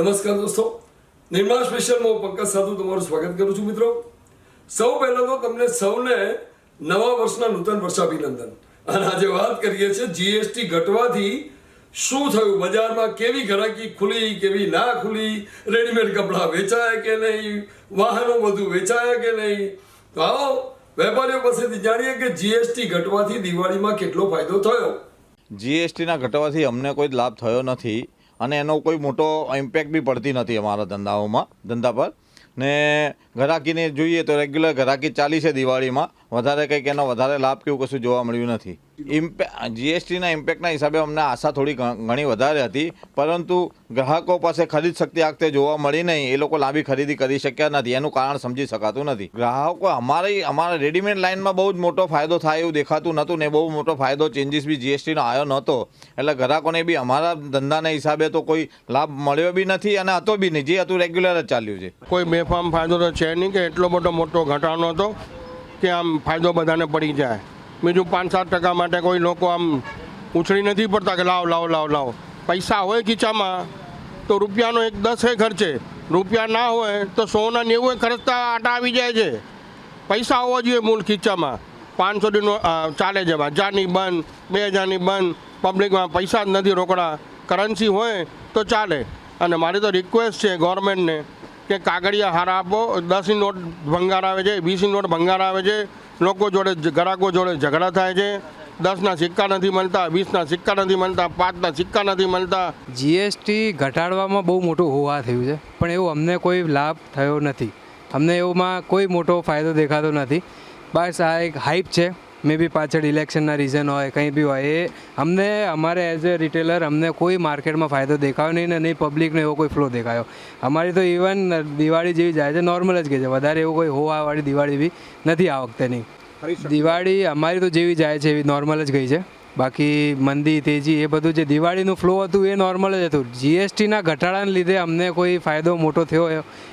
નમસ્કાર દોસ્તો. નિર્માણ સ્પેશિયલમાં હું સાધુ તમારું સ્વાગત કરું છું મિત્રો. સૌ પહેલાં તો તમને સૌને નવા વર્ષના નૂતન વર્ષાભિનંદન. અને આજે વાત કરીએ છીએ જીએસટી ઘટવાથી શું થયું? બજારમાં કેવી ઘરાકી ખુલી, કેવી ના ખુલી? રેડીમેડ કપડાં વેચાયા કે નહીં? વાહનો બધું વેચાયા કે નહીં? તો આવો, વેપારીઓ પાસેથી જાણીએ કે જીએસટી ઘટવાથી દિવાળીમાં કેટલો ફાયદો થયો? જીએસટીના ઘટવાથી અમને કોઈ લાભ થયો નથી. અને એનો કોઈ મોટો ઇમ્પેક્ટ બી પડતી નથી અમારા ધંધાઓમાં ધંધા પર. ને ગ્રાહકીને જોઈએ તો રેગ્યુલર ગ્રાહકી ચાલી છે દિવાળીમાં. વધારે કંઈક એનો વધારે લાભ કેવું કશું જોવા મળ્યું નથી. ઇમ્પે જીએસટીના ઇમ્પેક્ટના હિસાબે અમને આશા થોડી ઘણી વધારે હતી. પરંતુ ગ્રાહકો પાસે ખરીદ શક્તિ આગતે જોવા મળી નહીં. એ લોકો લાંબી ખરીદી કરી શક્યા નથી. એનું કારણ સમજી શકાતું નથી. ગ્રાહકો અમારી, અમારા રેડીમેડ લાઇનમાં બહુ જ મોટો ફાયદો થાય એવું દેખાતું નહોતું ને બહુ મોટો ફાયદો ચેન્જીસ બી જીએસટીનો આવ્યો નહોતો. એટલે ગ્રાહકોને બી અમારા ધંધાના હિસાબે તો કોઈ લાભ મળ્યો બી નથી અને હતો બી નહીં. જે હતું રેગ્યુલર જ ચાલ્યું છે. કોઈ બેફામ ફાયદો તો છે નહીં કે એટલો બધો મોટો ઘટાડો હતો કે આમ ફાયદો બધાને પડી જાય. બીજું પાંચ સાત ટકા માટે કોઈ લોકો આમ ઉછળી નથી પડતા કે લાવ લાવ લાવ લાવ. પૈસા હોય ખીચામાં તો રૂપિયાનો એક દસ ખર્ચે. રૂપિયા ના હોય તો સોના નેવું ખર્ચતા આટા આવી જાય છે. પૈસા હોવા જોઈએ મૂળ ખીચામાં પાંચસો દિનો ચાલે છે હજારની બંધ, બે હજારની બંધ, પબ્લિકમાં પૈસા જ નથી રોકડા. કરન્સી હોય તો ચાલે. અને મારી તો રિક્વેસ્ટ છે ગવર્મેન્ટને કે કાગળિયા હારા આપો દસની નોટ ભંગાર આવે છે વીસની નોટ ભંગાર આવે છે, લોકો જોડે ગ્રાહકો જોડે ઝઘડા થાય છે. દસના સિક્કા નથી મળતા, વીસના સિક્કા નથી મળતા, પાંચના સિક્કા નથી મળતા. જીએસટી ઘટાડવામાં બહુ મોટું હોવા થયું છે, પણ એવું અમને કોઈ લાભ થયો નથી. અમને એવુંમાં કોઈ મોટો ફાયદો દેખાતો નથી. બસ આ એક હાઇપ છે. મે બી પાછળ ઇલેક્શનના રીઝન હોય કંઈ બી હોય એ અમને અમારે એઝ અ રિટેલર અમને કોઈ માર્કેટમાં ફાયદો દેખાયો નહીં ને નહીં પબ્લિકને એવો કોઈ ફ્લો દેખાયો. અમારી તો ઇવન દિવાળી જેવી જાય છે નોર્મલ જ કહે છે. વધારે એવું કોઈ હોવાવાળી દિવાળી બી નથી આ વખતેની દિવાળી અમારી તો જેવી જાય છે એવી નોર્મલ જ ગઈ છે. બાકી મંદી તેજી એ બધું જે દિવાળીનું ફ્લો હતું એ નોર્મલ જ હતું. જીએસટીના ઘટાડાને લીધે અમને કોઈ ફાયદો મોટો થયો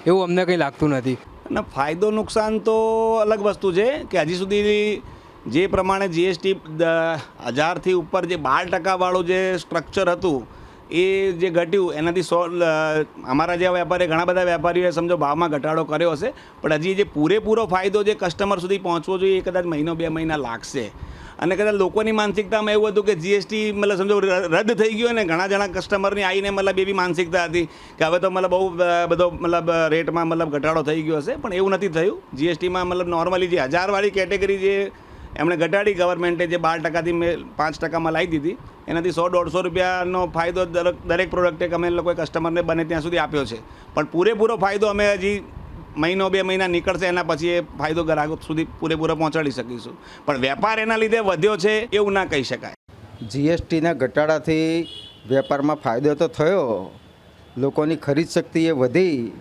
એવું અમને કંઈ લાગતું નથી. અને ફાયદો નુકસાન તો અલગ વસ્તુ છે કે હજી સુધી જે પ્રમાણે જીએસટી હજારથી ઉપર જે બાર ટકાવાળું જે સ્ટ્રક્ચર હતું, એ જે ઘટ્યું, એનાથી સો અમારા જેવા વેપારી ઘણા બધા વેપારીઓએ સમજો ભાવમાં ઘટાડો કર્યો હશે, પણ હજી જે પૂરેપૂરો ફાયદો જે કસ્ટમર સુધી પહોંચવો જોઈએ, એ કદાચ મહિનો, બે મહિના લાગશે. અને કદાચ લોકોની માનસિકતામાં એવું હતું કે જીએસટી મતલબ સમજો રદ થઈ ગયો ને ઘણા જણા કસ્ટમરની આવીને મતલબ એવી માનસિકતા હતી કે હવે તો મતલબ બહુ બધો મતલબ રેટમાં મતલબ ઘટાડો થઈ ગયો હશે, પણ એવું નથી થયું. જીએસટીમાં મતલબ નોર્મલી જે હજારવાળી કેટેગરી જે એમણે ઘટાડી ગવર્મેન્ટે જે બાર ટકાથી મેં પાંચ ટકામાં લાવી દીધી, એનાથી સો દોઢસો રૂપિયાનો ફાયદો દરેક દરેક પ્રોડક્ટે અમે લોકોએ કસ્ટમરને બને ત્યાં સુધી આપ્યો છે. પણ પૂરેપૂરો ફાયદો અમે હજી મહિનો, બે મહિના નીકળશે એના પછી એ ફાયદો ગ્રાહકો સુધી પૂરેપૂરો પહોંચાડી શકીશું. પણ વેપાર એના લીધે વધ્યો છે એવું ના કહી શકાય. જીએસટીના ઘટાડાથી વેપારમાં ફાયદો તો થયો. લોકોની ખરીદ શક્તિ એ વધી.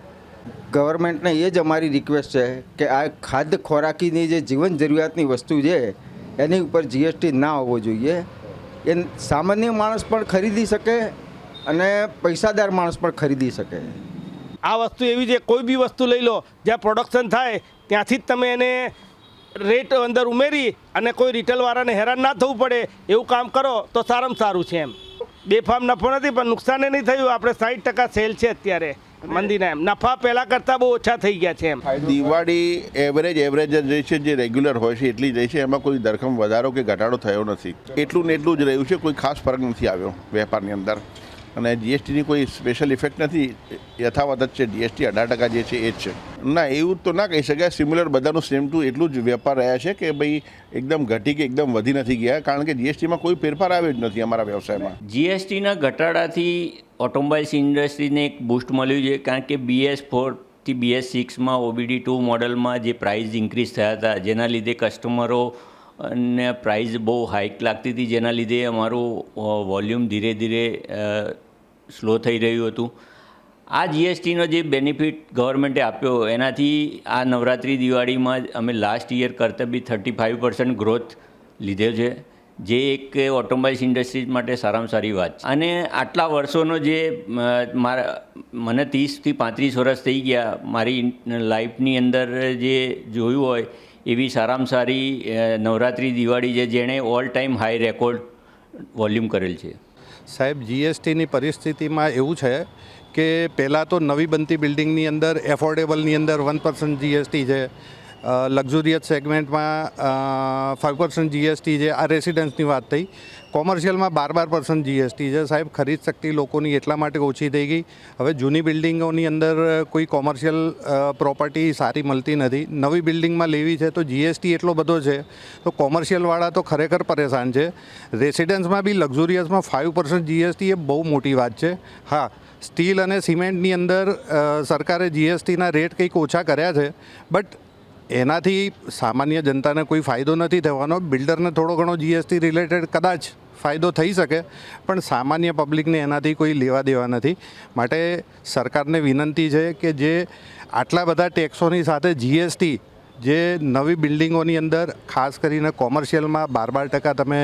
ગવર્મેન્ટને એ જ અમારી રિક્વેસ્ટ છે કે આ ખાદ્ય ખોરાકીની જે જીવન જરૂરિયાતની વસ્તુ છે, એની ઉપર જીએસટી ના હોવો જોઈએ. એ સામાન્ય માણસ પણ ખરીદી શકે અને પૈસાદાર માણસ પણ ખરીદી શકે. આ વસ્તુ એવી છે, કોઈ બી વસ્તુ લઈ લો, જ્યાં પ્રોડક્શન થાય, ત્યાંથી જ તમે એને રેટ અંદર ઉમેરી અને કોઈ રિટેલવાળાને હેરાન ના થવું પડે, એવું કામ કરો તો સારામાં સારું છે એમ. બેફામ નફો નથી, પણ નુકસાને નહીં થયું. આપણે સાઠ ટકા સેલ છે અત્યારે. મંદીના એમ. નફા પહેલાં કરતાં બહુ ઓછા થઈ ગયા છે એમ. દિવાળી એવરેજ એવરેજ જ રહી છે જે રેગ્યુલર હોય છે એટલી જ રહી છે. એમાં કોઈ ધરખમ વધારો કે ઘટાડો થયો નથી. એટલું ને એટલું જ રહ્યું છે. કોઈ ખાસ ફરક નથી આવ્યો વેપારની અંદર. અને જીએસટીની કોઈ સ્પેશિયલ ઇફેક્ટ નથી. યથાવત જ છે. જીએસટી અઢાર ટકા જે છે એ જ છે. ના એવું તો ના કહી શકાય. સિમિલર બધાનું સેમ ટુ એટલું જ વેપાર રહ્યા છે કે ભાઈ એકદમ ઘટી કે એકદમ વધી નથી ગયા. કારણ કે જીએસટીમાં કોઈ ફેરફાર આવ્યો જ નથી અમારા વ્યવસાયમાં. જીએસટીના ઘટાડાથી ઓટોમોબાઈલ્સ ઇન્ડસ્ટ્રીને એક બૂસ્ટ મળ્યું છે, કારણ કે બીએસ ફોરથી બીએસ સિક્સમાં ઓબીડી ટુ મોડલમાં જે પ્રાઇસ ઇન્ક્રીઝ થયા હતા, જેના લીધે કસ્ટમરો ને પ્રાઇસ બહુ હાઇક લાગતી હતી, જેના લીધે અમારું વોલ્યુમ ધીરે ધીરે સ્લો થઈ રહ્યું હતું. આ જીએસટીનો જે બેનિફિટ ગવર્મેન્ટે આપ્યો, એનાથી આ નવરાત્રિ દિવાળીમાં જ અમે લાસ્ટ યર કરતાં બી થર્ટી ફાઇવ પર્સન્ટ ગ્રોથ લીધો છે. જે એક ઓટોમોબાઈલ્સ ઇન્ડસ્ટ્રીઝ માટે સારામાં સારી વાત છે. અને આટલા વર્ષોનો જે મારા, મને ત્રીસથી પાંત્રીસ વર્ષ થઈ ગયા, મારી લાઈફની અંદર જે જોયું હોય, એવી સારામાં સારી નવરાત્રિ, દિવાળી છે જેણે all time high record volume કરેલ છે. સાહેબ, જીએસટીની પરિસ્થિતિમાં એવું છે કે પહેલાં તો નવી બનતી બિલ્ડિંગની અંદર, એફોર્ડેબલની અંદર વન પર્સન્ટ જીએસટી છે લક્ઝુરિયસ સેગમેન્ટમાં ફાઇવ પર્સન્ટ જીએસટી છે આ રેસિડન્સની વાત થઈ કોમર્શિયલમાં બાર બાર પર્સન્ટ જીએસટી છે. સાહેબ, ખરીદ શક્તિ લોકોની એટલા માટે ઓછી થઈ ગઈ. હવે જૂની બિલ્ડિંગોની અંદર કોઈ કોમર્શિયલ પ્રોપર્ટી સારી મળતી નથી. નવી બિલ્ડિંગમાં લેવી છે તો જીએસટી એટલો બધો છે. તો કોમર્શિયલવાળા તો ખરેખર પરેશાન છે. રેસિડન્સમાં બી લક્ઝુરિયસમાં ફાઇવ પર્સન્ટ જીએસટી એ બહુ મોટી વાત છે. હા, સ્ટીલ અને સિમેન્ટની અંદર સરકારે જીએસટીના રેટ કંઈક ઓછા કર્યા છે. બટ એનાથી સામાન્ય જનતાને કોઈ ફાયદો નથી થવાનો. બિલ્ડરને થોડો ઘણો જીએસટી રિલેટેડ કદાચ ફાયદો થઈ શકે, પણ સામાન્ય પબ્લિકને એનાથી કોઈ લેવા દેવા નથી. માટે સરકારને વિનંતી છે કે જે આટલા બધા ટેક્સોની સાથે જીએસટી જે નવી બિલ્ડિંગોની અંદર, ખાસ કરીને કોમર્શિયલમાં બાર બાર ટકા તમે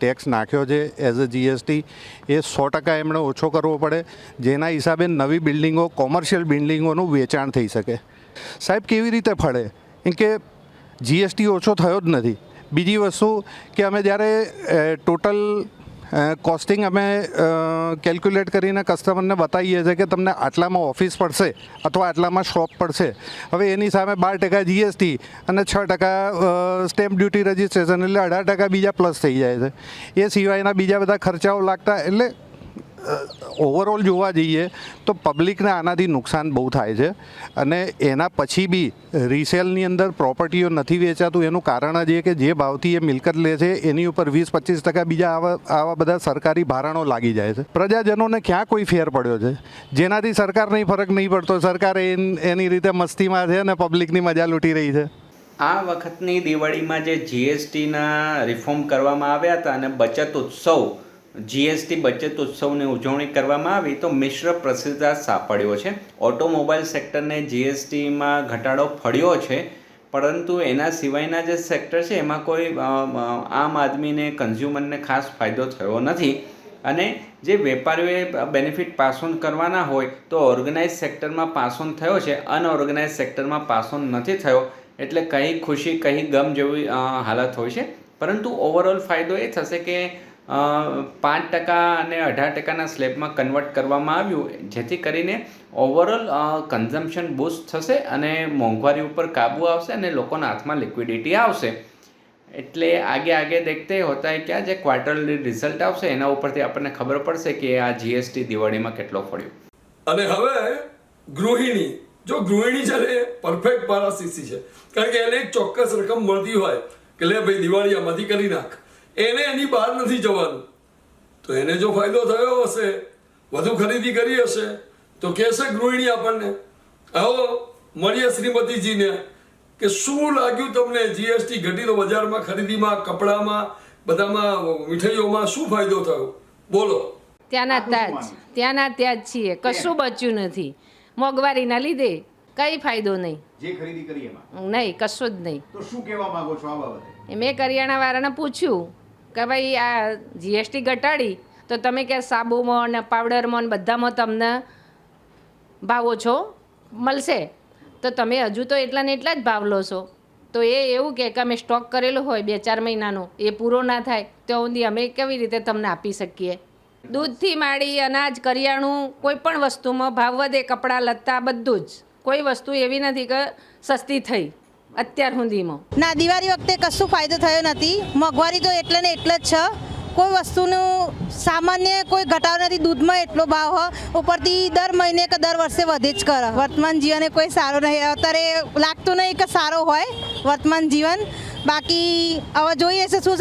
ટેક્સ નાખ્યો છે એઝ અ જીએસટી એ સો ટકા એમણે ઓછો કરવો પડે, જેના હિસાબે નવી બિલ્ડિંગો કોમર્શિયલ બિલ્ડિંગોનું વેચાણ થઈ શકે. સાહેબ, કેવી રીતે ફળે? કેમ કે જીએસટી ઓછો થયો જ નથી. બીજી વસ્તુ કે અમે જ્યારે ટોટલ કોસ્ટિંગ અમે કેલ્ક્યુલેટ કરીને કસ્ટમરને બતાવીએ છીએ કે તમને આટલામાં ઓફિસ પડશે અથવા આટલામાં શોપ પડશે. હવે એની સામે બાર ટકા જીએસટી અને છ ટકા સ્ટેમ્પ ડ્યુટી રજિસ્ટ્રેશન એટલે અઢાર ટકા બીજા પ્લસ થઈ જાય છે. એ સિવાયના બીજા બધા ખર્ચાઓ લાગતા એટલે ઓવરઓલ જોવા જઈએ તો પબ્લિકને આનાથી નુકસાન બહુ થાય છે. અને એના પછી બી રિસેલની અંદર પ્રોપર્ટીઓ નથી વેચાતું. એનું કારણ જ એ કે જે ભાવથી એ મિલકત લે છે, એની ઉપર વીસ પચીસ ટકા બીજા આવા આવા બધા સરકારી ભારણો લાગી જાય છે. પ્રજાજનોને ક્યાં કોઈ ફેર પડ્યો છે? જેનાથી સરકારને ફરક નહીં પડતો. સરકાર એન- રીતે મસ્તીમાં છે અને પબ્લિકની મજા લૂંટી રહી છે. આ વખતની દિવાળીમાં જે જીએસટીના રિફોર્મ કરવામાં આવ્યા હતા અને બચત ઉત્સવ જીએસટી બચત ઉત્સવની ઉજવણી કરવામાં આવી તો મિશ્ર પ્રતિસાદ સાંપડ્યો છે. ઓટોમોબાઈલ સેક્ટરને જીએસટીમાં ઘટાડો ફળ્યો છે, પરંતુ એના સિવાયના જે સેક્ટર છે, એમાં કોઈ આમ આદમીને કન્ઝ્યુમરને ખાસ ફાયદો થયો નથી. અને જે વેપારીઓએ બેનિફિટ પાસ ઓન કરવાના હોય તો ઓર્ગેનાઇઝ સેક્ટરમાં પાસ ઓન થયો છે. અનઓર્ગેનાઇઝ સેક્ટરમાં પાસ ઓન નથી થયો, એટલે કઈ ખુશી, કઈ ગમ જેવી હાલત હોય છે. પરંતુ ઓવરઓલ ફાયદો એ થશે કે પાંચ ટકા અને અઢાર ટકાના સ્લેબમાં કન્વર્ટ કરવામાં આવ્યું, જેથી કરીને ઓવરઓલ કન્ઝમ્પશન બૂસ્ટ થશે અને મોંઘવારી ઉપર કાબુ આવશે અને લોકોના હાથમાં લિક્વિડિટી આવશે. એટલે આગે આગે દેખતે હોતા કે જે ક્વાર્ટરલી રિઝલ્ટ આવશે, એના ઉપરથી આપણને ખબર પડશે કે આ જીએસટી દિવાળીમાં કેટલો ફળ્યો. અને હવે ગૃહિણી, જો ગૃહિણી છે ને પરફેક્ટ પારાસીસી છે. કારણ કે એને એક ચોક્કસ રકમ મળતી હોય કે લે ભાઈ દિવાળી આમાંથી કરી નાખ. એને એની બહાર નથી જવાનું. તો એને જો ફાયદો થયો હશે વધુ ખરીદી કરી હશે તો કહેશે ગૃહિણી આપણને આવો મળીએ શ્રીમતીજીને. કે શું લાગ્યું તમને જીએસટી ઘટી તો બજારમાં ખરીદીમાં કપડામાં બધામાં મીઠાઈઓમાં શું ફાયદો થયો? બોલો. ત્યાંના ત્યાં જ ત્યાંના ત્યાં જ છીએ. કશું બચ્યું નથી. મોંઘવારીના લીધે કઈ ફાયદો નહીં. જે ખરીદી કરી એમાં. નહીં કશું જ નહીં. તો શું કહેવા માંગો છો આ બાબતે? મેં કરિયાણા વાળાને પૂછ્યું. કે ભાઈ આ જીએસટી ઘટાડી, તો તમે કે સાબુમાં ને પાવડરમાં ને બધામાં તમને ભાવ ઓછો મળશે. તો તમે હજુ તો એટલા ને એટલા જ ભાવ લો છો. તો એ એવું કે અમે સ્ટોક કરેલો હોય બે ચાર મહિનાનો, એ પૂરો ના થાય, તો સુધી અમે કેવી રીતે તમને આપી શકીએ? દૂધથી માંડી, અનાજ, કરિયાણું, કોઈ પણ વસ્તુમાં ભાવ વધે, કપડાં, લત્તા, બધું જ. કોઈ વસ્તુ એવી નથી કે સસ્તી થઈ. અત્યાર સુધીમાં? ના, દિવાળી વખતે કશું ફાયદો થયો નથી. મોંઘવારી તો એટલે ને એટલે જ છે. કોઈ વસ્તુનું સામાન્ય કોઈ ઘટાડો નથી. દૂધમાં એટલો ભાવ હ, ઉપરથી દર મહિને કે દર વર્ષે વધે જ કરે. વર્તમાન જીવને કોઈ સારો નહીં. અત્યારે લાગતું નહીં કે સારો હોય વર્તમાન જીવન. બાકી હવે જોઈએ છે શું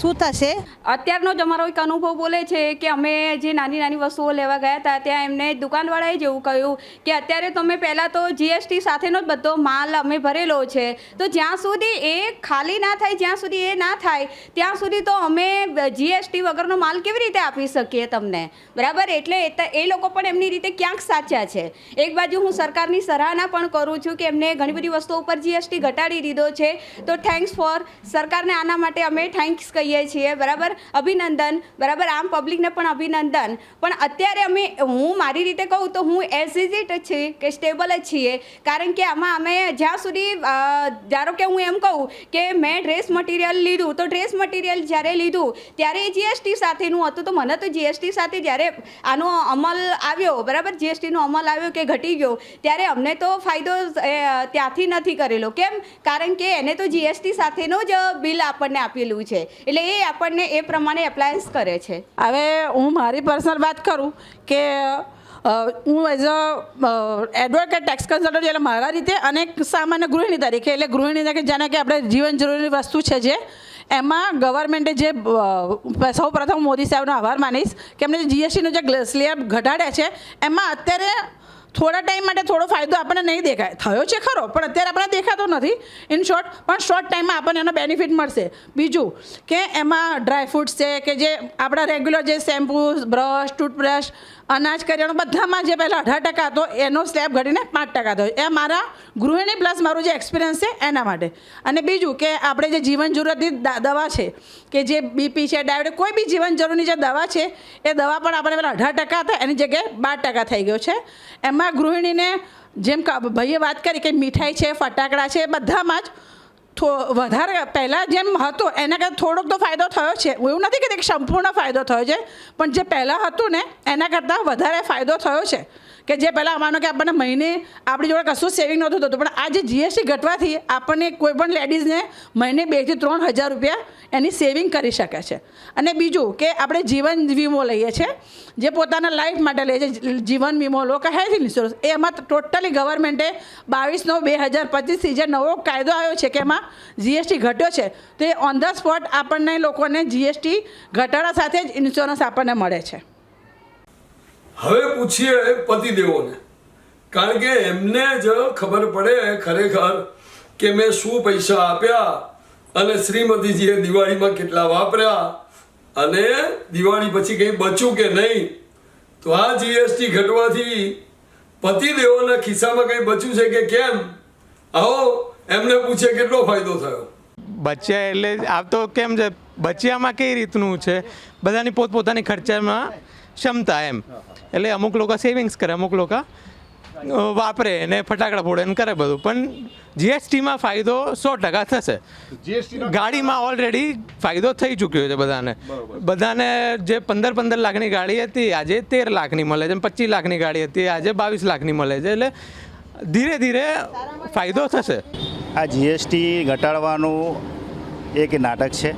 શું થશે. અત્યારનો જ અમારો એક અનુભવ બોલે છે કે અમે જે નાની નાની વસ્તુઓ લેવા ગયા હતા, ત્યાં એમને દુકાનવાળાએ જેવું કહ્યું કે અત્યારે તમે પહેલાં તો જીએસટી સાથેનો જ બધો માલ અમે ભરેલો છે. તો જ્યાં સુધી એ ખાલી ના થાય, જ્યાં સુધી એ ના થાય, ત્યાં સુધી તો અમે જીએસટી વગરનો માલ કેવી રીતે આપી શકીએ તમને? બરાબર? એટલે એ લોકો પણ એમની રીતે ક્યાંક સાચા છે. એક બાજુ હું સરકારની સરાહના પણ કરું છું કે એમને ઘણી બધી વસ્તુઓ ઉપર જીએસટી ઘટાડી દીધો છે. તો થેન્ક્સ ફોર સરકારને આના માટે અમે થેન્ક્સ કહીએ છીએ. બરાબર? અભિનંદન. બરાબર? આમ પબ્લિકને પણ અભિનંદન. પણ અત્યારે અમે, હું મારી રીતે કહું તો હું એઝ ઇઝ ઇટ છીએ કે સ્ટેબલ જ છીએ. કારણ કે આમાં અમે જ્યાં સુધી ધારો કે હું એમ કહું કે મેં ડ્રેસ મટીરિયલ લીધું, તો ડ્રેસ મટીરિયલ જ્યારે લીધું, ત્યારે એ જીએસટી સાથેનું હતું. તો મને તો જીએસટી સાથે જ્યારે આનો અમલ આવ્યો, બરાબર? જીએસટીનો અમલ આવ્યો કે ઘટી ગયો, ત્યારે અમને તો ફાયદો ત્યાંથી નથી કરેલો. કેમ? કારણ કે એને તો જીએસટી સાથેનો જ બિલ આપણને આપેલું છે. એટલે એ આપણને એ પ્રમાણે એપ્લાયન્સ કરે છે. હવે હું મારી પર્સનલ વાત કરું કે હું as a advocate tax consultant એટલે મારા રીતે અને સામાન્ય ગૃહિણી તરીકે, એટલે ગૃહિણી તરીકે જાણે કે આપણે જીવન જરૂરી વસ્તુ છે જે, એમાં ગવર્મેન્ટે જે સૌ પ્રથમ મોદી સાહેબનો આભાર માનીશ કે એમને જીએસટીનો જે સ્લેબ ઘટાડ્યા છે, એમાં અત્યારે થોડા ટાઈમ માટે થોડો ફાયદો આપણને નહીં દેખાય. થયો છે ખરો, પણ અત્યારે આપણને દેખાતો નથી. ઇન શોર્ટ પણ શોર્ટ ટાઈમમાં આપણને એનો બેનિફિટ મળશે. બીજું કે એમાં ડ્રાયફ્રૂટ્સ છે, કે જે આપણા રેગ્યુલર જે શેમ્પૂ બ્રશ ટૂથબ્રશ અનાજ કરિયાણું બધામાં જે પહેલાં અઢાર ટકા હતો, એનો સ્લેબ ઘટીને પાંચ ટકા થયો. એ મારા ગૃહિણી પ્લસ મારું જે એક્સપિરિયન્સ છે, એના માટે. અને બીજું કે આપણે જે જીવન જરૂરિયાતની દવા છે, કે જે બીપી છે, ડાયાબિટીસ, કોઈ બી જીવન જરૂરની જે દવા છે, એ દવા પણ આપણે પહેલાં અઢાર ટકા હતા, એની જગ્યાએ બાર ટકા થઈ ગયો છે. એમાં ગૃહિણીને જેમ કે, ભાઈએ વાત કરી કે મીઠાઈ છે, ફટાકડા છે, બધામાં જ વધારે પહેલાં જેમ હતો, એના કરતાં થોડોક તો ફાયદો થયો છે. એવું નથી કહેતી કે સંપૂર્ણ ફાયદો થયો છે, પણ જે પહેલાં હતું ને, એના કરતાં વધારે ફાયદો થયો છે. કે જે પહેલાં માનો કે આપણને મહિને આપણી જોડે કશું સેવિંગ નહોતું થતું, પણ આ જે જીએસટી ઘટવાથી આપણને કોઈ પણ લેડીઝને મહિને બેથી ત્રણ હજાર રૂપિયા એની સેવિંગ કરી શકે છે. અને બીજું કે આપણે જીવન વીમો લઈએ છીએ જે પોતાના લાઈફ માટે લઈએ છે, જીવન વીમો લો કે હેલ્થ ઇન્સ્યોરન્સ એમાં ટોટલી ગવર્મેન્ટે બાવીસ નવ બે હજાર પચીસથી જે નવો કાયદો આવ્યો છે કે એમાં જીએસટી ઘટ્યો છે, તો એ ઓન ધ સ્પોટ આપણને લોકોને જીએસટી ઘટાડા સાથે જ ઇન્સ્યોરન્સ આપણને મળે છે. હવે પૂછીએ પતિદેવોને. કારણ કે એમને જ ખબર પડે ખરેખર કે મેં શું પૈસા આપ્યા અને શ્રીમતીજીએ દિવાળીમાં કેટલા વાપર્યા અને દિવાળી પછી કંઈ બચ્યું કે નહીં. તો આ જીએસટી ઘટવાથી પતિદેવોના ખિસ્સામાં કંઈ બચ્યું છે કે કેમ? આવો, એમને પૂછે કેટલો ફાયદો થયો. બચ્યા એટલે આ તો કેમ છે? બચ્યામાં કઈ રીતનું છે? બધાની પોતપોતાની ખર્ચામાં ક્ષમતા એમ. એટલે અમુક લોકો સેવિંગ્સ કરે અમુક લોકો વાપરે ને ફટાકડા ફોડે ને કરે બધું. પણ જીએસટીમાં ફાયદો સો ટકા થશે. ગાડીમાં ઓલરેડી ફાયદો થઈ ચૂક્યો છે બધાને. બધાને જે પંદર પંદર લાખની ગાડી હતી આજે તેર લાખની મળે છે પચીસ લાખની ગાડી હતી આજે બાવીસ લાખની મળે છે. એટલે ધીરે ધીરે ફાયદો થશે. આ જીએસટી ઘટાડવાનું એક નાટક છે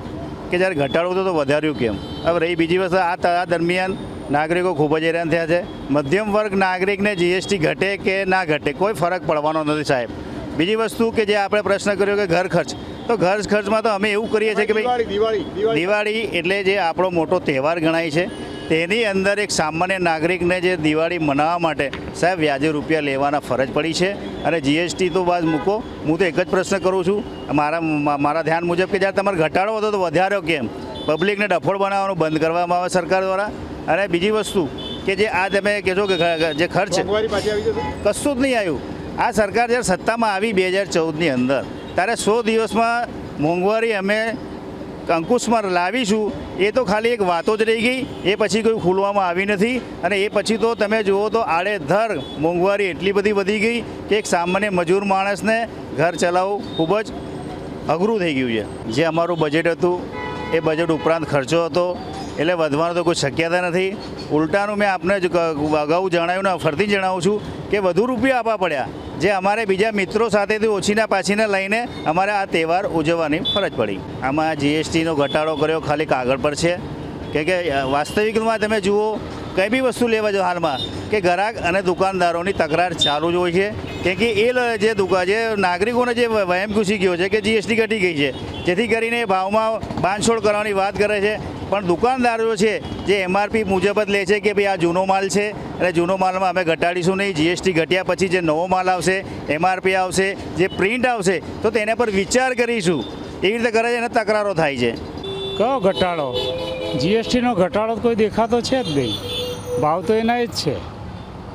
કે જ્યારે ઘટાડવું તો તો વધાર્યું કેમ? હવે રહી બીજી વસ્તુ આ દરમિયાન નાગરિકો ખૂબ જ હેરાન થયા છે. મધ્યમ વર્ગ નાગરિકને જીએસટી ઘટે કે ના ઘટે કોઈ ફરક પડવાનો નથી સાહેબ. બીજી વસ્તુ કે જે આપણે પ્રશ્ન કર્યો કે ઘર ખર્ચ. તો ઘર ખર્ચમાં તો અમે એવું કરીએ છીએ કે ભાઈ દિવાળી એટલે જે આપણો મોટો તહેવાર ગણાય છે તેની અંદર એક સામાન્ય નાગરિકને જે દિવાળી મનાવવા માટે સાહેબ વ્યાજે રૂપિયા લેવાના ફરજ પડી છે. અને જીએસટી તો બાદ મૂકો. હું તો એક જ પ્રશ્ન કરું છું. મારા મારા ધ્યાન મુજબ કે જ્યારે તમારે ઘટાડો હતો તો વધાર્યો કેમ? પબ્લિકને ડફોડ બનાવવાનું બંધ કરવામાં આવે સરકાર દ્વારા. અને બીજી વસ્તુ કે જે આ તમે કહેશો કે જે ખર્ચ કશું જ નહીં આવ્યું. આ સરકાર જ્યારે સત્તામાં આવી બે હજાર ચૌદની અંદર ત્યારે સો દિવસમાં મોંઘવારી અમે અંકુશમાં લાવીશું. એ તો ખાલી એક વાતો જ રહી ગઈ. એ પછી કોઈ ખોલવામાં આવી નથી. અને એ પછી તો તમે જુઓ તો આડેધર મોંઘવારી એટલી બધી વધી ગઈ કે એક સામાન્ય મજૂર માણસને ઘર ચલાવવું ખૂબ જ અઘરું થઈ ગયું છે. જે અમારું બજેટ હતું એ બજેટ ઉપરાંત ખર્ચો હતો એટલે વધવાનો તો કોઈ શક્યતા નથી. ઉલટાનું મેં આપને જ અગાઉ જણાવ્યું ને ફરતી જણાવું છું કે વધુ રૂપિયા આપવા પડ્યા. જે અમારે બીજા મિત્રો સાથેથી ઓછીના પાછીને લઈને અમારે આ તહેવાર ઉજવવાની ફરજ પડી. આમાં જીએસટીનો ઘટાડો કર્યો, ખાલી કાગળ પર છે. કે કે વાસ્તવિકમાં તમે જુઓ કંઈ બી વસ્તુ લેવા જાઓ હાલમાં, કે ગ્રાહક અને દુકાનદારોની તકરાર ચાલુ જ હોય છે. કેમ કે એ જે દુકાન જે નાગરિકોને જે વહેમ ઘૂસી ગયો છે કે જીએસટી ઘટી ગઈ છે, જેથી કરીને એ ભાવમાં બાંધછોડ કરવાની વાત કરે છે. પણ દુકાનદારો છે, જે એમઆરપી મુજબ જ લે છે કે ભાઈ આ જૂનો માલ છે અને જૂનો માલમાં અમે ઘટાડીશું નહીં. જીએસટી ઘટ્યા પછી જે નવો માલ આવશે એમઆરપી આવશે, જે પ્રિન્ટ આવશે, તો તેના પર વિચાર કરીશું. એવી રીતે કરે છે અને તકરારો થાય છે. કયો ઘટાડો? જીએસટીનો ઘટાડો કોઈ દેખાતો છે જ નહીં. ભાવ તો એના જ છે.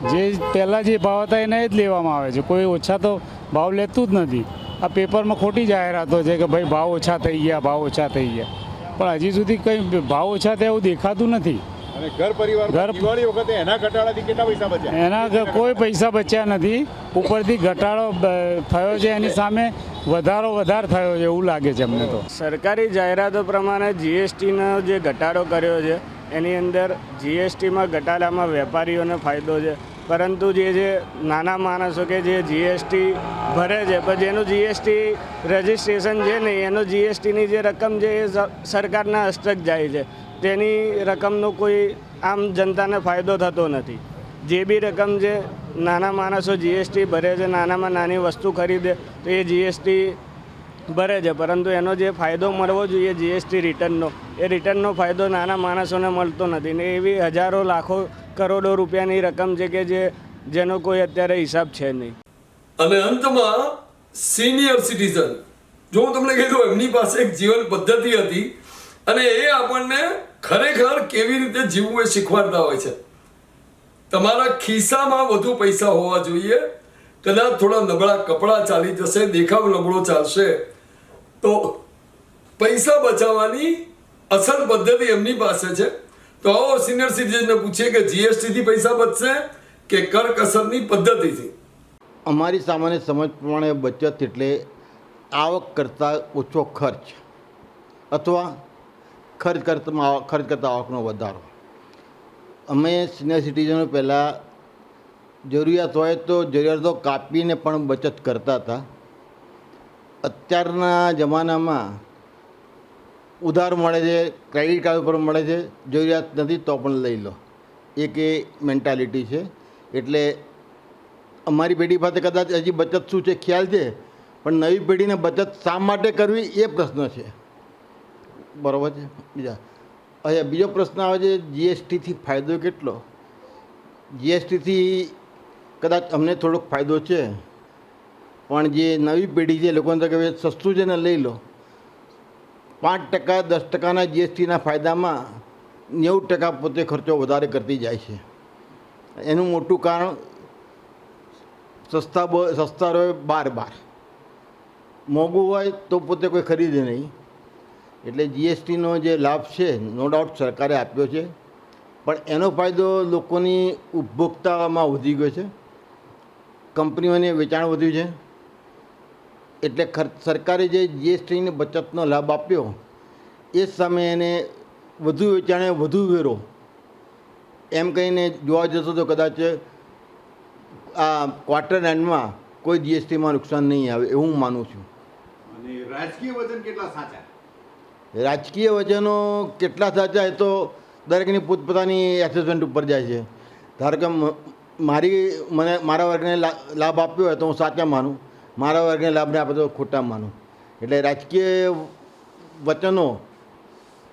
જે પહેલાં જે ભાવ હતા એના જ લેવામાં આવે છે. કોઈ ઓછા તો ભાવ લેતું જ નથી. આ પેપરમાં ખોટી જાહેરાતો છે કે ભાઈ ભાવ ઓછા થઈ ગયા ભાવ ઓછા થઈ ગયા. પણ હજી સુધી કંઈ ભાવ ઓછા થયા એવું દેખાતું નથી. અને ઘર પરિવાર ઘર- દિવાળી વખતે એના ઘટાડાથી કેટલા પૈસા બચ્યા? એના કોઈ પૈસા બચ્યા નથી. ઉપરથી ઘટાડો થયો છે એની સામે વધારો વધાર થયો છે એવું લાગે છે અમને તો. સરકારી જાહેરાતો પ્રમાણે જીએસટીનો જે ઘટાડો કર્યો છે એની અંદર જીએસટીમાં ઘટાડામાં વેપારીઓને ફાયદો છે. પરંતુ જે જે નાના માણસો કે જે જીએસટી ભરે છે, પણ જેનું જીએસટી રજિસ્ટ્રેશન છે નહીં એનો જીએસટીની જે રકમ છે, એ સરકારના હસ્તક જાય છે. તેની રકમનો કોઈ આમ જનતાને ફાયદો થતો નથી. જે બી રકમ છે નાના માણસો જીએસટી ભરે છે, નાનામાં નાની વસ્તુ ખરીદે, તો એ જીએસટી ભરે છે. પરંતુ એનો જે ફાયદો મળવો જોઈએ જીએસટી રિટર્નનો એ રિટર્નનો ફાયદો નાના માણસોને મળતો નથી ને એવી હજારો, લાખો, કરોડો રૂપિયાની રકમ છે કે જે, જેનો કોઈ અત્યારે હિસાબ છે નહીં. અને અંતમાં સિનિયર સિટીઝન. જો હું તમને કીધું એમની પાસે એક જીવન પદ્ધતિ હતી અને એ આપણને ખરેખર કેવી રીતે જીવવું એ શીખવાડતા હોય છે. તમારા ખિસ્સામાં વધુ પૈસા હોવા જોઈએ. કદાચ થોડા નબળા કપડાં ચાલી જશે, દેખાવ નબળો ચાલશે. તો પૈસા બચાવવાની અસલ પદ્ધતિ એમની પાસે છે. તો આવો સિનિયર સિટીઝનને પૂછીએ કે જીએસટી થી પૈસા બચશે કે કરકસરની પદ્ધતિથી? અમારી સામાન્ય સમજ પ્રમાણે બચત એટલે આવક કરતાં ઓછો ખર્ચ અથવા ખર્ચ કરતાં ખર્ચ કરતાં આવકનો વધારો. અમે સિનિયર સિટીઝનો પહેલાં જરૂરિયાત હોય તો જરૂરિયાતો કાપીને પણ બચત કરતા હતા. અત્યારના જમાનામાં ઉધાર મળે છે ક્રેડિટ કાર્ડ ઉપર મળે છે, જરૂરિયાત નથી તો પણ લઈ લો. એક એ મેન્ટાલિટી છે. એટલે અમારી પેઢી પાસે કદાચ હજી બચત શું છે, ખ્યાલ છે, પણ નવી પેઢીને બચત શા માટે કરવી એ પ્રશ્ન છે. બરાબર છે? બીજા. હવે બીજો પ્રશ્ન આવે છે જીએસટીથી ફાયદો કેટલો? જીએસટીથી કદાચ અમને થોડોક ફાયદો છે, પણ જે નવી પેઢી છે લોકોને તો કે સસ્તું છે ને લઈ લો. પાંચ ટકા, દસ ટકાના જીએસટીના ફાયદામાં નેવું ટકા પોતે ખર્ચો વધારે કરતી જાય છે. એનું મોટું કારણ સસ્તા સસ્તા રહે બાર બાર મોંઘું હોય તો પોતે કોઈ ખરીદે નહીં. એટલે જીએસટીનો જે લાભ છે નો ડાઉટ સરકારે આપ્યો છે. પણ એનો ફાયદો લોકોની ઉપભોક્તામાં વધી ગયો છે. કંપનીઓને વેચાણ વધ્યું છે. એટલે ખર્ચ સરકારે જે જીએસટીની બચતનો લાભ આપ્યો એ સામે એને વધુ વેચાણે વધુ વેરો. એમ કહીને જોવા જશો તો કદાચ આ ક્વાર્ટર એન્ડમાં કોઈ જીએસટીમાં નુકસાન નહીં આવે એવું હું માનું છું. અને રાજકીય વજન કેટલા સાચા? રાજકીય વજનો કેટલા સાચા એ તો દરેકની પોતપોતાની એસેસમેન્ટ ઉપર જાય છે. ધારો કે મારી મને મારા વર્ગને લાભ આપ્યો હોય તો હું સાચા માનું. મારા વર્ગને લાભ ને આપે તો ખોટા માનું. એટલે રાજકીય વચનો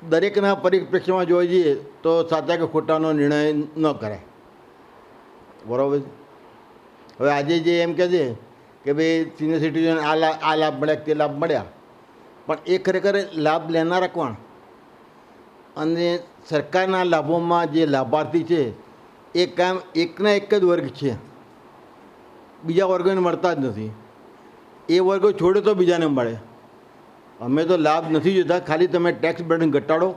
દરેકના પરિપ્રેક્ષ્યમાં જોવા જઈએ તો સાચા કે ખોટાનો નિર્ણય ન કરાય. બરાબર? હવે આજે જે એમ કહે છે કે ભાઈ સિનિયર સિટીઝન આ લાભ આ લાભ મળ્યા તે લાભ મળ્યા. પણ એ ખરેખર લાભ લેનારા કોણ? અને સરકારના લાભોમાં જે લાભાર્થી છે, એ કામ એકના એક જ વર્ગ છે. બીજા વર્ગોને મળતા જ નથી. એ વર્ગો છોડે તો બીજાને મળે. અમે તો લાભ નથી જોતા. ખાલી તમે ટેક્સ બર્ડન ઘટાડો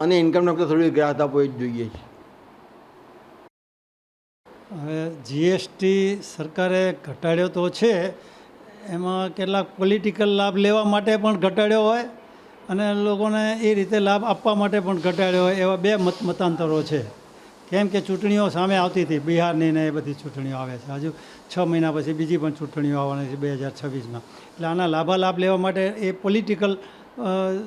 અને ઇન્કમ ટેક્સ થોડી ગ્રાહક આપો, એ જ જોઈએ છે. હવે જીએસટી સરકારે ઘટાડ્યો તો છે. એમાં કેટલાક પોલિટિકલ લાભ લેવા માટે પણ ઘટાડ્યો હોય અને લોકોને એ રીતે લાભ આપવા માટે પણ ઘટાડ્યો હોય એવા બે મત મતાંતરો છે. કેમ કે ચૂંટણીઓ સામે આવતી હતી. બિહારની ને એ બધી ચૂંટણીઓ આવે છે. હજુ છ મહિના પછી બીજી પણ ચૂંટણીઓ આવવાની છે બે હજાર છવ્વીસમાં. એટલે આના લાભાલાભ લેવા માટે એ પોલિટિકલ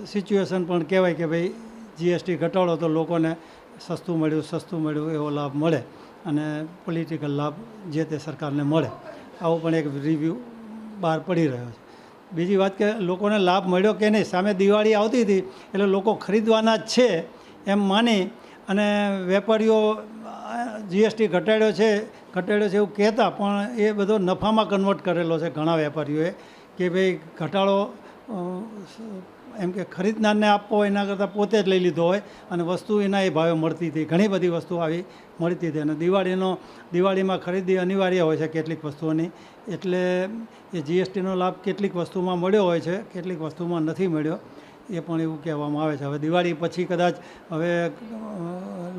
સિચ્યુએશન પણ કહેવાય કે ભાઈ જીએસટી ઘટાડો તો લોકોને સસ્તું મળ્યું સસ્તું મળ્યું એવો લાભ મળે અને પોલિટિકલ લાભ જે તે સરકારને મળે. આવો પણ એક રિવ્યૂ બહાર પડી રહ્યો છે. બીજી વાત કે લોકોને લાભ મળ્યો કે નહીં? સામે દિવાળી આવતી હતી એટલે લોકો ખરીદવાના જ છે એમ માની અને વેપારીઓ જીએસટી ઘટાડ્યો છે ઘટાડ્યો છે એવું કહેતા, પણ એ બધો નફામાં કન્વર્ટ કરેલો છે ઘણા વેપારીઓએ, કે ભાઈ ઘટાડો એમ કે ખરીદનારને આપવો એના કરતાં પોતે જ લઈ લીધો હોય, અને વસ્તુ એના એ ભાવે મળતી હતી. ઘણી બધી વસ્તુ આવી મળતી હતી. અને દિવાળીનો, દિવાળીમાં ખરીદી અનિવાર્ય હોય છે કેટલીક વસ્તુઓની. એટલે એ જીએસટીનો લાભ કેટલીક વસ્તુમાં મળ્યો હોય છે, કેટલીક વસ્તુમાં નથી મળ્યો. એ પણ એવું કહેવામાં આવે છે. હવે દિવાળી પછી કદાચ હવે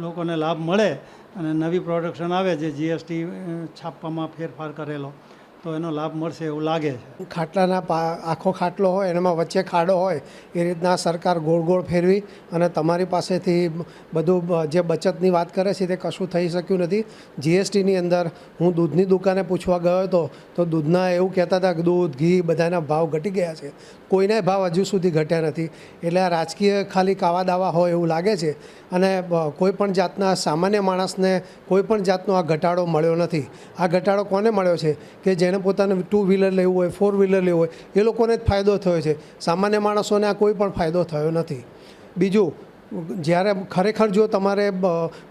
લોકોને લાભ મળે અને નવી પ્રોડક્શન આવે જે જીએસટી છાપવામાં ફેરફાર કરેલો. તો એનો લાભ મળશે એવું લાગે છે. ખાટલાના આખો ખાટલો હોય, એનામાં વચ્ચે ખાડો હોય, એ રીતના સરકાર ગોળ ગોળ ફેરવી અને તમારી પાસેથી બધું જે બચતની વાત કરે છે તે કશું થઈ શક્યું નથી. જીએસટીની અંદર હું દૂધની દુકાને પૂછવા ગયો હતો, તો દૂધના એવું કહેતા હતા કે દૂધ, ઘી બધાના ભાવ ઘટી ગયા છે. કોઈના ભાવ હજુ સુધી ઘટ્યા નથી. એટલે આ રાજકીય ખાલી કાવા દાવા હોય એવું લાગે છે. અને કોઈ પણ જાતના સામાન્ય માણસને કોઈ પણ જાતનો આ ઘટાડો મળ્યો નથી. આ ઘટાડો કોને મળ્યો છે? કે જેને પોતાને ટુ વ્હીલર લેવું હોય ફોર વ્હીલર લેવું હોય, એ લોકોને જ ફાયદો થયો છે. સામાન્ય માણસોને આ કોઈ પણ ફાયદો થયો નથી. બીજું, જ્યારે ખરેખર જો તમારે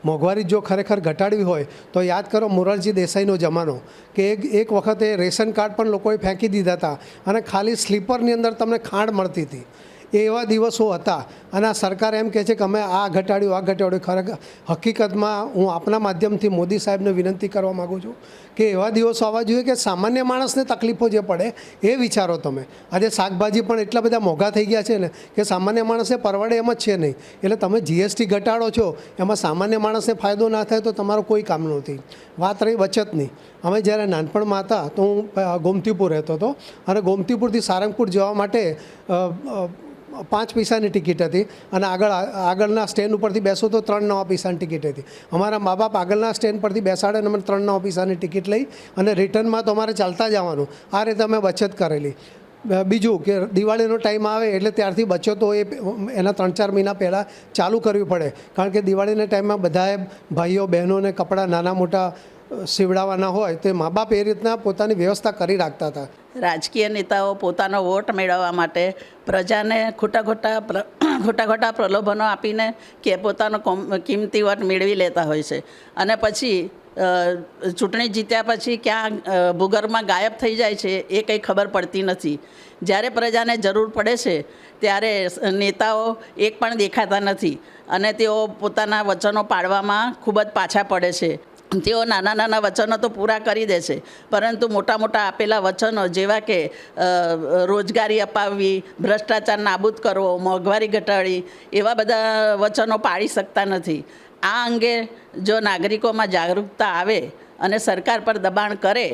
મોંઘવારી જો ખરેખર ઘટાડવી હોય, તો યાદ કરો મોરારજી દેસાઈનો જમાનો, કે એક એક વખતે રેશન કાર્ડ પણ લોકોએ ફેંકી દીધા હતા અને ખાલી સ્લીપરની અંદર તમને ખાંડ મળતી હતી. એ એવા દિવસો હતા અને આ સરકાર એમ કહે છે કે અમે આ ઘટાડ્યું આ ઘટાડ્યું. ખરેખર, હકીકતમાં હું આપના માધ્યમથી મોદી સાહેબને વિનંતી કરવા માગું છું કે એવા દિવસો આવવા જોઈએ કે સામાન્ય માણસને તકલીફો જે પડે એ વિચારો તમે. આજે શાકભાજી પણ એટલા બધા મોંઘા થઈ ગયા છે ને કે સામાન્ય માણસને પરવડે એમ જ છે નહીં. એટલે તમે જીએસટી ઘટાડો છો, એમાં સામાન્ય માણસને ફાયદો ના થાય તો તમારો કોઈ કામ નથી. વાત રહી બચતની. અમે જ્યારે નાનપણમાં હતા તો હું ગોમતીપુર રહેતો હતો. અને ગોમતીપુરથી સારંગપુર જવા માટે પાંચ પૈસાની ટિકિટ હતી અને આગળ આગળના સ્ટેન્ડ ઉપરથી બેસો તો ત્રણ નવા પૈસાની ટિકિટ હતી. અમારા મા બાપ આગળના સ્ટેન્ડ પરથી બેસાડે અને અમે ત્રણ નવા પૈસાની ટિકિટ લઈ અને રિટર્નમાં તો અમારે ચાલતા જવાનું. આ રીતે અમે બચત કરેલી. બીજું કે દિવાળીનો ટાઈમ આવે એટલે ત્યારથી બચતો એ એના ત્રણ ચાર મહિના પહેલાં ચાલુ કરવી પડે. કારણ કે દિવાળીના ટાઈમમાં બધાએ ભાઈઓ, બહેનોને કપડાં નાના મોટા સીવડાવવાના હોય તે મા બાપ એ રીતના પોતાની વ્યવસ્થા કરી રાખતા હતા. રાજકીય નેતાઓ પોતાનો વોટ મેળવવા માટે પ્રજાને ખોટા ખોટા ખોટા ખોટા પ્રલોભનો આપીને કે પોતાનો કોમ- કિંમતી વોટ મેળવી લેતા હોય છે. અને પછી ચૂંટણી જીત્યા પછી ક્યાં ભૂગર્ભમાં ગાયબ થઈ જાય છે એ કંઈ ખબર પડતી નથી. જ્યારે પ્રજાને જરૂર પડે છે, ત્યારે નેતાઓ એક પણ દેખાતા નથી. અને તેઓ પોતાના વચનો પાડવામાં ખૂબ જ પાછા પડે છે. તેઓ નાના નાના વચનો તો પૂરા કરી દે છે પરંતુ મોટા મોટા આપેલા વચનો જેવા કે રોજગારી અપાવવી, ભ્રષ્ટાચાર નાબૂદ કરવો, મોંઘવારી ઘટાડી એવા બધા વચનો પાળી શકતા નથી. આ અંગે જો નાગરિકોમાં જાગૃતતા આવે અને સરકાર પર દબાણ કરે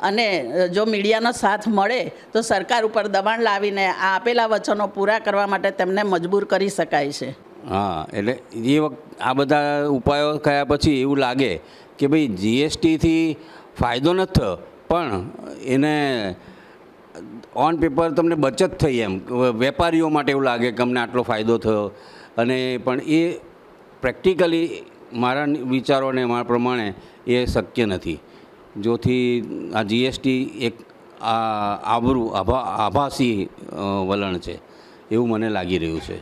અને જો મીડિયાનો સાથ મળે, તો સરકાર ઉપર દબાણ લાવીને આ આપેલા વચનો પૂરા કરવા માટે તેમને મજબૂર કરી શકાય છે. હા, એટલે એ વખત આ બધા ઉપાયો કયા પછી એવું લાગે કે ભાઈ જીએસટીથી ફાયદો નથી થયો, પણ એને ઓન પેપર તમને બચત થઈ એમ. વેપારીઓ માટે એવું લાગે કે અમને આટલો ફાયદો થયો. અને પણ એ પ્રેક્ટિકલી મારા વિચારો અને મારા પ્રમાણે એ શક્ય નથી. જોથી આ જીએસટી એક આ આબરૂ આભા આભાસી વલણ છે. એવું મને લાગી રહ્યું છે.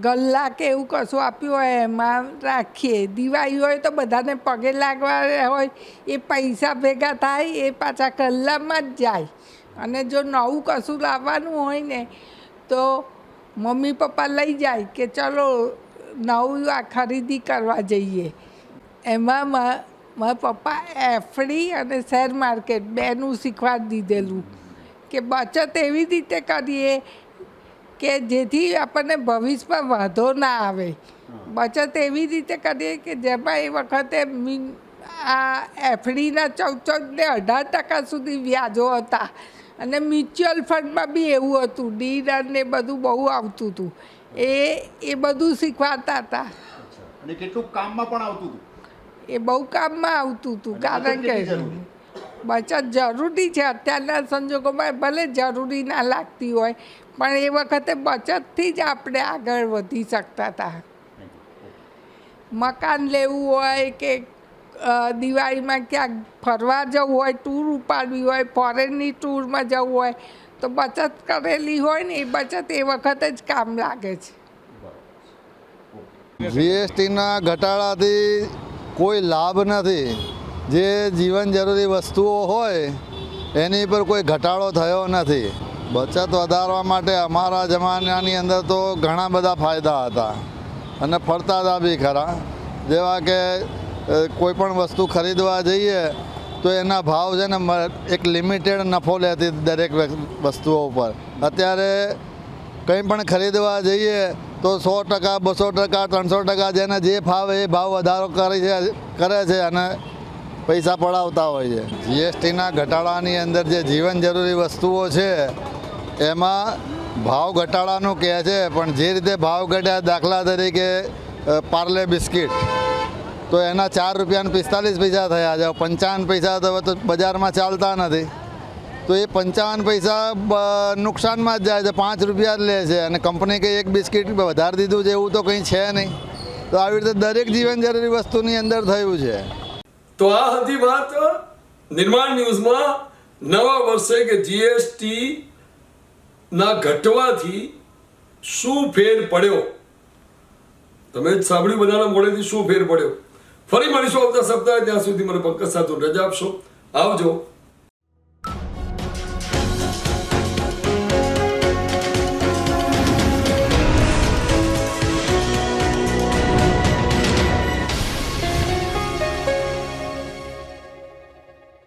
ગલ્લા કે એવું કશું આપ્યું હોય, એમાં રાખીએ. દિવાળી હોય તો બધાને પગે લાગવા હોય. એ પૈસા ભેગા થાય, એ પાછા ગલ્લામાં જ જાય. અને જો નવું કશું લાવવાનું હોય ને, તો મમ્મી પપ્પા લઈ જાય કે ચલો નવું આ ખરીદી કરવા જઈએ. એમાં મારા પપ્પા એફડી અને શેર માર્કેટ બેનું શીખવાડી દીધેલું. કે બચત એવી રીતે કરીએ કે જેથી આપણને ભવિષ્યમાં વાંધો ના આવે. બચત એવી રીતે કરીએ કે જેમાં એ વખતે આ એફડીના ચૌદ ચૌદ ને અઢાર ટકા સુધી વ્યાજો હતા. અને મ્યુચ્યુઅલ ફંડમાં બી એવું હતું. ડીડર ને બધું બહુ આવતું હતું. એ એ બધું શીખવાડતા હતા. અને કેટલું કામમાં પણ આવતું હતું? એ બહુ કામમાં આવતું હતું. કારણ કે બચત જરૂરી છે. અત્યારના સંજોગોમાં ભલે જરૂરી ના લાગતી હોય પણ એ વખતે બચતથી જ આપણે આગળ વધી શકતા હતા. મકાન લેવું હોય કે દિવાળીમાં ક્યાંક ફરવા જવું હોય, ટૂર ઉપાડવી હોય, ફોરેનની ટૂરમાં જવું હોય, તો બચત કરેલી હોય ને એ બચત એ વખતે જ કામ લાગે છે. જીએસટીના ઘટાડાથી કોઈ લાભ નથી. જે જીવન જરૂરી વસ્તુઓ હોય, એની પર કોઈ ઘટાડો થયો નથી. બચત વધારવા માટે અમારા જમાનાની અંદર તો ઘણા બધા ફાયદા હતા અને ફરતા હતા બી ખરા. જેવા કે કોઈ પણ વસ્તુ ખરીદવા જઈએ તો એના ભાવ છે ને એક લિમિટેડ નફો લેતી દરેક વસ્તુઓ ઉપર. અત્યારે કંઈ પણ ખરીદવા જઈએ તો સો ટકા, બસો ટકા, ત્રણસો ટકા જેને જે ભાવ એ ભાવ વધારો કરે છે કરે છે અને પૈસા પડાવતા હોય છે. જીએસટીના ઘટાડાની અંદર જે જીવન જરૂરી વસ્તુઓ છે એમાં ભાવ ઘટાડાનું કહે છે, પણ જે રીતે ભાવ ઘટ્યા દાખલા તરીકે પાર્લે બિસ્કિટ. તો એના ચાર રૂપિયાને પિસ્તાલીસ પૈસા થયા છે, પંચાવન પૈસા તો બજારમાં ચાલતા નથી. તો એ પંચાવન પૈસા નુકસાનમાં જ જાય છે, પાંચ રૂપિયા જ લે છે, અને કંપની કંઈ એક બિસ્કિટ વધારી દીધું છે, એવું તો કંઈ છે નહીં. તો આવી રીતે દરેક જીવન જરૂરી વસ્તુની અંદર થયું છે. તો આ હતી વાત નિર્માણ ન્યૂઝમાં નવા વર્ષે કે જીએસટી ના ઘટવાથી શું ફેર પડ્યો? તમે જ સાંભળ્યું બધાના મોડેથી શું ફેર પડ્યો? ફરી મળીશું આવતા સપ્તાહે, ત્યાં સુધી મને પંકજ સાધુ રજા આપશો. આવજો.